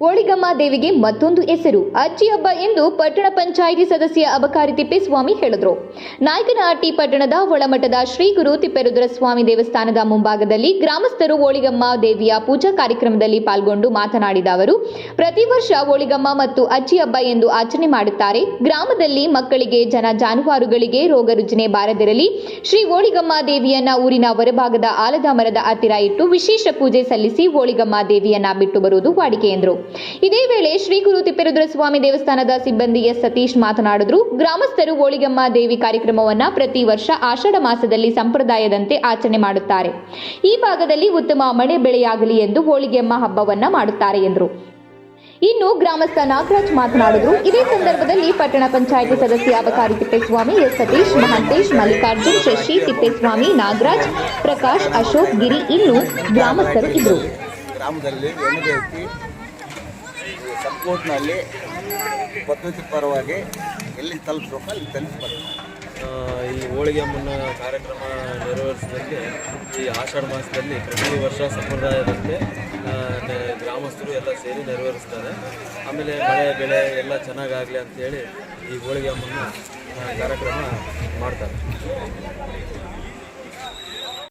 ಹೋಳಿಗಮ್ಮ ದೇವಿಗೆ ಮತ್ತೊಂದು ಹೆಸರು. ಅಜ್ಜಿ ಹಬ್ಬ ಎಂದು ಪಟ್ಟಣ ಪಂಚಾಯಿತಿ ಸದಸ್ಯ ಅಬಕಾರಿ ತಿಪ್ಪೇಸ್ವಾಮಿ ಹೇಳಿದರು. ನಾಯಕನಹಟ್ಟಿ ಪಟ್ಟಣದ ಒಳಮಠದ ಶ್ರೀ ಗುರು ತಿಪ್ಪೇರುದ್ರ ಸ್ವಾಮಿ ದೇವಸ್ಥಾನದ ಮುಂಭಾಗದಲ್ಲಿ ಗ್ರಾಮಸ್ಥರು ಹೋಳಿಗಮ್ಮ ದೇವಿಯ ಪೂಜಾ ಕಾರ್ಯಕ್ರಮದಲ್ಲಿ ಪಾಲ್ಗೊಂಡು ಮಾತನಾಡಿದ ಅವರು, ಪ್ರತಿ ವರ್ಷ ಹೋಳಿಗಮ್ಮ ಮತ್ತು ಅಜ್ಜಿ ಹಬ್ಬ ಎಂದು ಆಚರಣೆ ಮಾಡುತ್ತಾರೆ. ಗ್ರಾಮದಲ್ಲಿ ಮಕ್ಕಳಿಗೆ ಜನ ಜಾನುವಾರುಗಳಿಗೆ ರೋಗ ರುಜಿನೆ ಬಾರದಿರಲಿ. ಶ್ರೀ ಓಳಿಗಮ್ಮ ದೇವಿಯನ್ನ ಊರಿನ ಹೊರಭಾಗದ ಆಲದ ಮರದ ಹತ್ತಿರ ಇಟ್ಟು ವಿಶೇಷ ಪೂಜೆ ಸಲ್ಲಿಸಿ ಹೋಳಿಗಮ್ಮ ದೇವಿಯನ್ನ ಬಿಟ್ಟು ಬರುವುದು ವಾಡಿಕೆ ಎಂದರು. ಇದೇ ವೇಳೆ ಶ್ರೀ ಗುರು ತಿಪ್ಪೇರುದ್ರಸ್ವಾಮಿ ದೇವಸ್ಥಾನದ ಸಿಬ್ಬಂದಿ ಎಸ್ ಸತೀಶ್ ಮಾತನಾಡಿದ್ರು. ಗ್ರಾಮಸ್ಥರು ಹೋಳಿಗಮ್ಮ ದೇವಿ ಕಾರ್ಯಕ್ರಮವನ್ನ ಪ್ರತಿ ವರ್ಷ ಆಷಾಢ ಮಾಸದಲ್ಲಿ ಸಂಪ್ರದಾಯದಂತೆ ಆಚರಣೆ ಮಾಡುತ್ತಾರೆ. ಈ ಭಾಗದಲ್ಲಿ ಉತ್ತಮ ಮಳೆ ಬೆಳೆಯಾಗಲಿ ಎಂದು ಹೋಳಿಗೆಮ್ಮ ಹಬ್ಬವನ್ನ ಮಾಡುತ್ತಾರೆ ಎಂದರು. ಇನ್ನು ಗ್ರಾಮಸ್ಥ ನಾಗರಾಜ್ ಮಾತನಾಡಿದ್ರು. ಇದೇ ಸಂದರ್ಭದಲ್ಲಿ ಪಟ್ಟಣ ಪಂಚಾಯಿತಿ ಸದಸ್ಯ ಅಬಕಾರಿ ತಿಪ್ಪೇಸ್ವಾಮಿ, ಎಸ್ ಸತೀಶ್, ಮಹಾಂತೇಶ್, ಮಲ್ಲಿಕಾರ್ಜುನ್, ಶಶಿ, ತಿಪ್ಪೇಸ್ವಾಮಿ, ನಾಗರಾಜ್, ಪ್ರಕಾಶ್, ಅಶೋಕ್, ಗಿರಿ ಇನ್ನು ಗ್ರಾಮಸ್ಥರು ಇದ್ದರು. ಗ್ರಾಮದಲ್ಲಿ ಭದ್ರತೆ ಪರವಾಗಿ ಎಲ್ಲಿ ತಲುಪಬೇಕು ಅಲ್ಲಿ ತಲುಪಬೇಕು. ಈ ಹೋಳಿಗೆ ಮುನ್ನ ಕಾರ್ಯಕ್ರಮ ನೆರವೇರಿಸಿದಂತೆ ಈ ಆಷಾಢ ಮಾಸದಲ್ಲಿ ಪ್ರತಿ ವರ್ಷ ಸಂಪ್ರದಾಯದಂತೆ ಗ್ರಾಮಸ್ಥರು ಎಲ್ಲ ಸೇರಿ ನೆರವೇರಿಸ್ತಾರೆ. ಆಮೇಲೆ ಮಳೆ, ಬೆಳೆ ಎಲ್ಲ ಚೆನ್ನಾಗಾಗಲಿ ಅಂತೇಳಿ ಈ ಹೋಳಿಗೆ ಮುನ್ನ ಕಾರ್ಯಕ್ರಮ ಮಾಡ್ತಾರೆ.